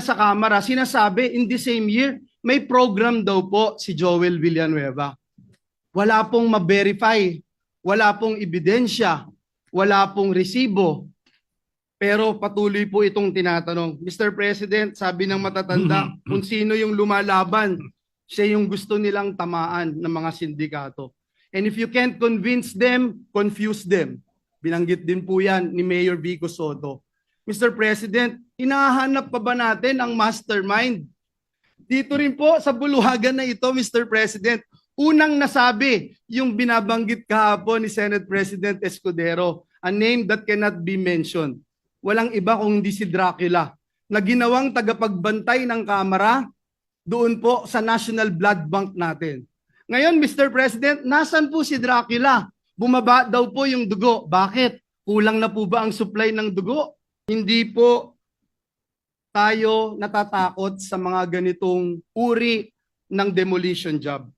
sa Kamara, sinasabi in the same year, may program daw po si Joel Villanueva. Wala pong ma-verify, wala pong ebidensya, wala pong resibo. Pero patuloy po itong tinatanong. Mr. President, sabi ng matatanda, kung sino yung lumalaban, siya yung gusto nilang tamaan ng mga sindikato. And if you can't convince them, confuse them. Binanggit din po yan ni Mayor Vico Soto. Mr. President, hinahanap pa ba natin ang mastermind? Dito rin po sa buluhagan na ito, Mr. President, unang nasabi yung binabanggit kahapon ni Senate President Escudero, a name that cannot be mentioned. Walang iba kung hindi si Dracula, na ginawang tagapagbantay ng Kamara doon po sa National Blood Bank natin. Ngayon, Mr. President, nasan po si Dracula? Bumaba daw po yung dugo. Bakit? Kulang na po ba ang supply ng dugo? Hindi po tayo natatakot sa mga ganitong uri ng demolition job.